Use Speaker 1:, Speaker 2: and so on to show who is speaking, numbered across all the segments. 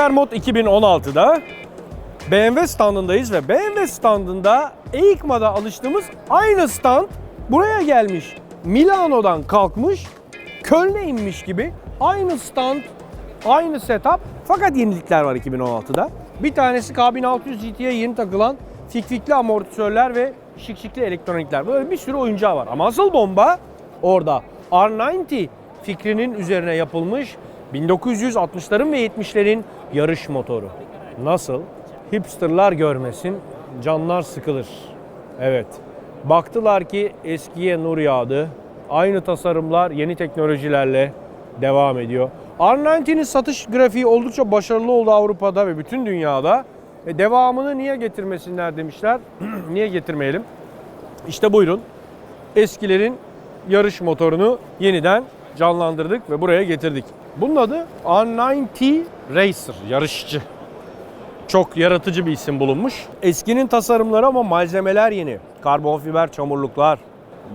Speaker 1: Intermod 2016'da BMW standındayız ve BMW standında EICMA'da alıştığımız aynı stand buraya gelmiş. Milano'dan kalkmış, Köln'e inmiş gibi aynı stand, aynı setup fakat yenilikler var 2016'da. Bir tanesi K1600 GT'ye yeni takılan fikfikli amortisörler ve şık şıklı elektronikler. Böyle bir sürü oyuncağı var. Ama asıl bomba orada. R90 fikrinin üzerine yapılmış 1960'ların ve 70'lerin yarış motoru. Nasıl? Hipsterlar görmesin, canlar sıkılır. Evet. Baktılar ki eskiye nur yağdı. Aynı tasarımlar yeni teknolojilerle devam ediyor. R90'nin satış grafiği oldukça başarılı oldu Avrupa'da ve bütün dünyada. E devamını niye getirmesinler demişler. niye getirmeyelim? İşte buyurun. Eskilerin yarış motorunu yeniden canlandırdık ve buraya getirdik. Bunun adı R90 Racer, yarışçı. Çok yaratıcı bir isim bulunmuş. Eskinin tasarımları ama malzemeler yeni. Karbon fiber çamurluklar,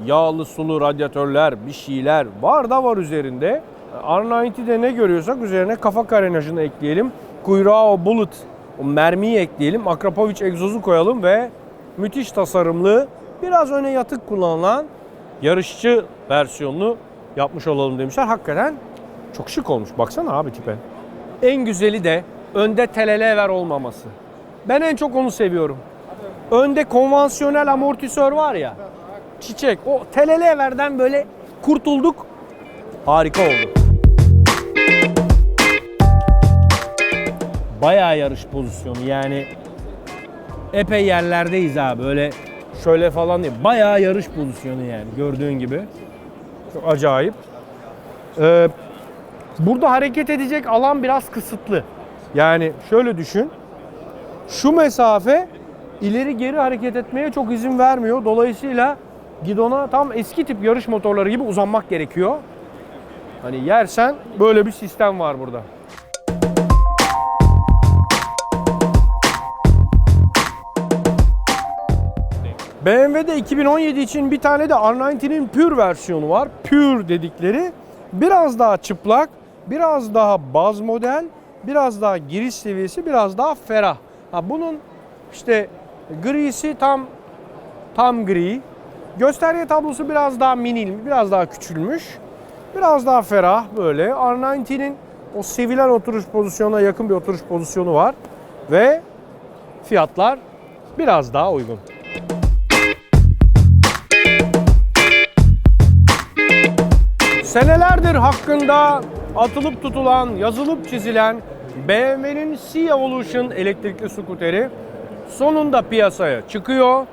Speaker 1: yağlı sulu radyatörler, bir şeyler var da var üzerinde. R90'de ne görüyorsak üzerine kafa karenajını ekleyelim. Kuyruğa o bullet, o mermiyi ekleyelim. Akrapovic egzozu koyalım ve müthiş tasarımlı, biraz öne yatık kullanılan yarışçı versiyonunu yapmış olalım demişler. Hakikaten çok şık olmuş. Baksana abi tipe. En güzeli de önde telelever olmaması. Ben en çok onu seviyorum. Önde konvansiyonel amortisör var ya. Çiçek. O teleleverden böyle kurtulduk. Harika oldu. Bayağı yarış pozisyonu yani epey yerlerdeyiz abi böyle şöyle falan değil. Bayağı yarış pozisyonu yani gördüğün gibi. Çok acayip. Ee, burada hareket edecek alan biraz kısıtlı. Yani şöyle düşün. Şu mesafe ileri geri hareket etmeye çok izin vermiyor. Dolayısıyla gidona tam eski tip yarış motorları gibi uzanmak gerekiyor. Hani yersen böyle bir sistem var burada. BMW'de 2017 için bir tane de R90'nin Pure versiyonu var. Pure dedikleri biraz daha çıplak, biraz daha baz model, biraz daha giriş seviyesi, biraz daha ferah. Ha bunun işte grisi tam tam gri. Gösterge tablosu biraz daha minil, biraz daha küçülmüş. Biraz daha ferah böyle. R90'nin o sevilen oturuş pozisyonuna yakın bir oturuş pozisyonu var. Ve fiyatlar biraz daha uygun. Senelerdir hakkında atılıp tutulan, yazılıp çizilen BMW'nin C-Evolution elektrikli skuteri sonunda piyasaya çıkıyor.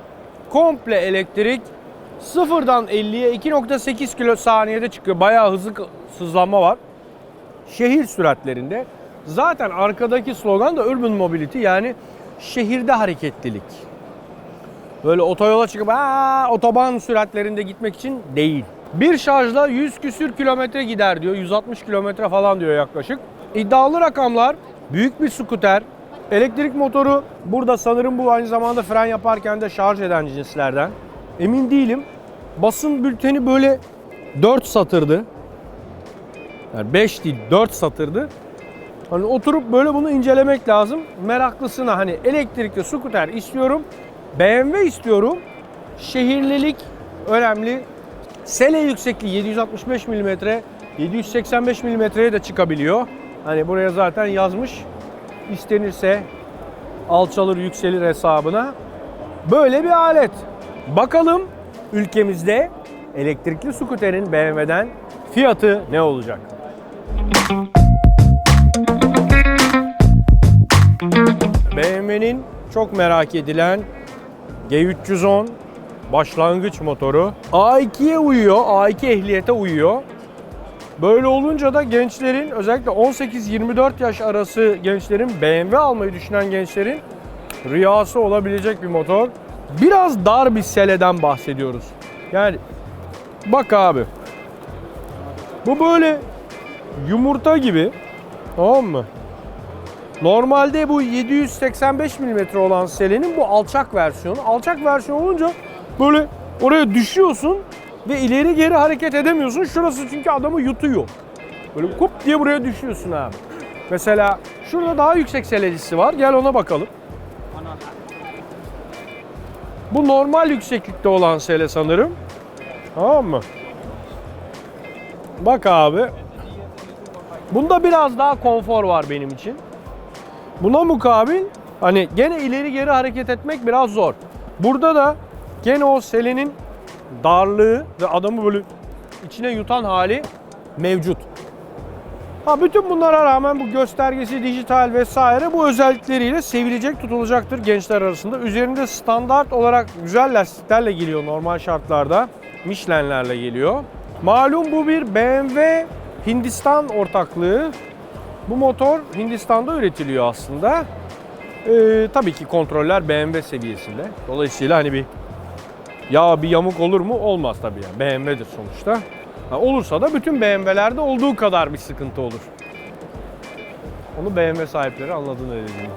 Speaker 1: Komple elektrik sıfırdan 50'ye 2.8 kilo saniyede çıkıyor. Bayağı hızlı sızlanma var. Şehir süratlerinde. Zaten arkadaki slogan da Urban Mobility yani şehirde hareketlilik. Böyle otoyola çıkıp Aa, otoban süratlerinde gitmek için değil. Bir şarjla 100 küsür kilometre gider diyor. 160 kilometre falan diyor yaklaşık. İddialı rakamlar. Büyük bir skuter. Elektrik motoru burada sanırım bu aynı zamanda fren yaparken de şarj eden cinslerden. Emin değilim. Basın bülteni böyle 4 satırdı. Yani 5 değil 4 satırdı. Hani oturup böyle bunu incelemek lazım. Meraklısına hani elektrikli skuter istiyorum. BMW istiyorum. Şehirlilik önemli. Sele yüksekliği 765 mm, 785 mm'ye de çıkabiliyor. Hani buraya zaten yazmış. İstenirse alçalır yükselir hesabına. Böyle bir alet. Bakalım ülkemizde elektrikli skuterin BMW'den fiyatı ne olacak? BMW'nin çok merak edilen G310 başlangıç motoru. A2'ye uyuyor, A2 ehliyete uyuyor. Böyle olunca da gençlerin özellikle 18-24 yaş arası gençlerin BMW almayı düşünen gençlerin rüyası olabilecek bir motor. Biraz dar bir seleden bahsediyoruz. Yani bak abi. Bu böyle yumurta gibi. Tamam mı? Normalde bu 785 mm olan selenin bu alçak versiyonu. Alçak versiyon olunca böyle oraya düşüyorsun ve ileri geri hareket edemiyorsun. Şurası çünkü adamı yutuyor. Böyle kup diye buraya düşüyorsun abi. Mesela şurada daha yüksek selecisi var. Gel ona bakalım. Bu normal yükseklikte olan sele sanırım. Tamam mı? Bak abi. Bunda biraz daha konfor var benim için. Buna mukabil hani gene ileri geri hareket etmek biraz zor. Burada da gene o selenin darlığı ve adamı böyle içine yutan hali mevcut. Ha bütün bunlara rağmen bu göstergesi dijital vesaire bu özellikleriyle sevilecek tutulacaktır gençler arasında. Üzerinde standart olarak güzel lastiklerle geliyor normal şartlarda. Michelin'lerle geliyor. Malum bu bir BMW Hindistan ortaklığı. Bu motor Hindistan'da üretiliyor aslında. Ee, tabii ki kontroller BMW seviyesinde. Dolayısıyla hani bir ya bir yamuk olur mu? Olmaz tabii yani. BMW'dir sonuçta. Ha, olursa da bütün BMW'lerde olduğu kadar bir sıkıntı olur. Onu BMW sahipleri anladığını eminim.